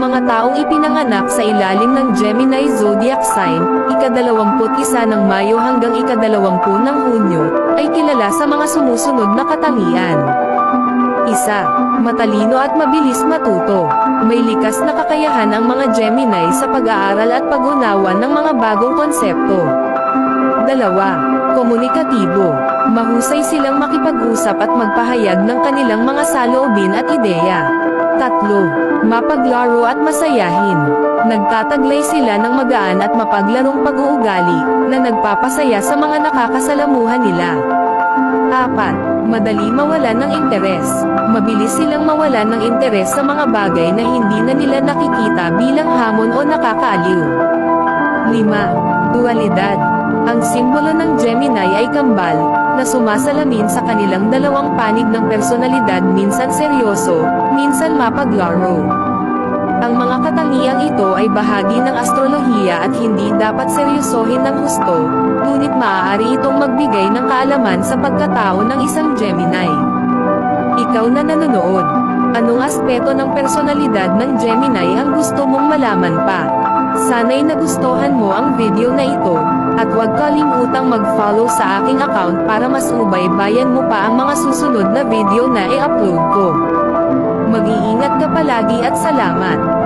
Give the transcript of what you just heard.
Mga taong ipinanganak sa ilalim ng Gemini Zodiac Sign, ikadalawamput isa ng Mayo hanggang ikadalawampu ng Hunyo, ay kilala sa mga sumusunod na katangian. Isa, matalino at mabilis matuto. May likas na kakayahan ang mga Gemini sa pag-aaral at pag-unawa ng mga bagong konsepto. Dalawa, komunikatibo. Mahusay silang makipag-usap at magpahayag ng kanilang mga saloobin at ideya. Tatlo, mapaglaro at masayahin. Nagtataglay sila ng magaan at mapaglarong pag-uugali, na nagpapasaya sa mga nakakasalamuhan nila. Apat, madali mawalan ng interes. Mabilis silang mawalan ng interes sa mga bagay na hindi na nila nakikita bilang hamon o nakakaaliw. 5. Dualidad. Ang simbolo ng Gemini ay kambal, na sumasalamin sa kanilang dalawang panig ng personalidad minsan seryoso, minsan mapaglaro. Ang mga katangiang ito ay bahagi ng astrolohiya at hindi dapat seryosohin ng husto, ngunit maaari itong magbigay ng kaalaman sa pagkatao ng isang Gemini. Ikaw na nanonood. Anong aspeto ng personalidad ng Gemini ang gusto mong malaman pa? Sana'y nagustuhan mo ang video na ito, at huwag kalimutang mag-follow sa aking account para mas ubaybayan mo pa ang mga susunod na video na i-upload ko. Mag-iingat ka palagi at salamat.